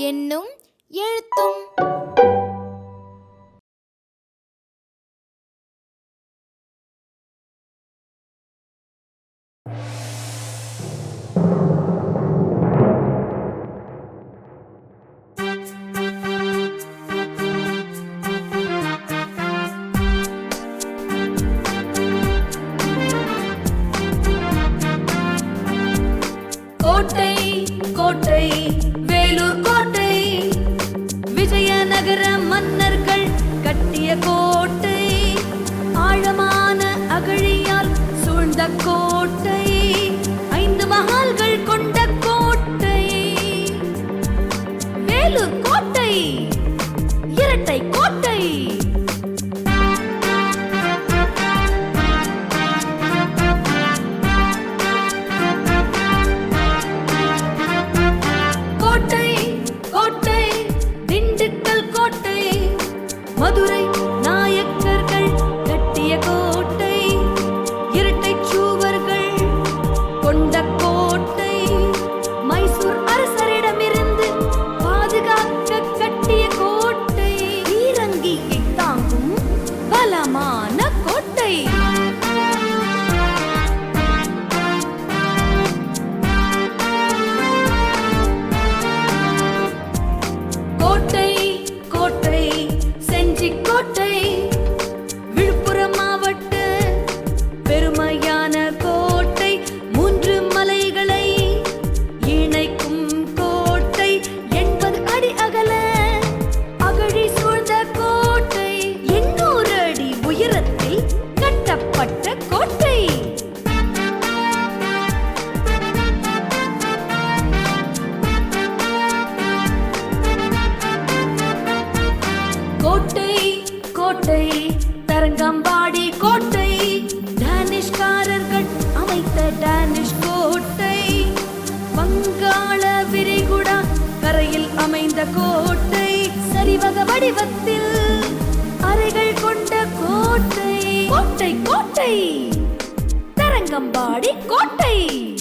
என்னும் எழுத்தும். கோட்டை கோட்டை வேலூர் கோட்டை. விஜயநகர மன்னர்கள் கட்டிய கோட்டை. ஆழமான அகழியால் சூழ்ந்த கோட்டை வேலூர் கோட்டை. இரட்டை கோட்டை. கோட்டை கோட்டை திண்டுக்கல் கோட்டை மதுரை கோட்டை தரங்கம்பாடி கோட்டை டேனிஷ்காரர்கள் அமைத்த டேனிஷ் கோட்டை. வங்காள விரிகுடா கரையில் அமைந்த கோட்டை. சரிவக வடிவத்தில் அறைகள் கொண்ட கோட்டை. கோட்டை கோட்டை. தரங்கம்பாடி கோட்டை.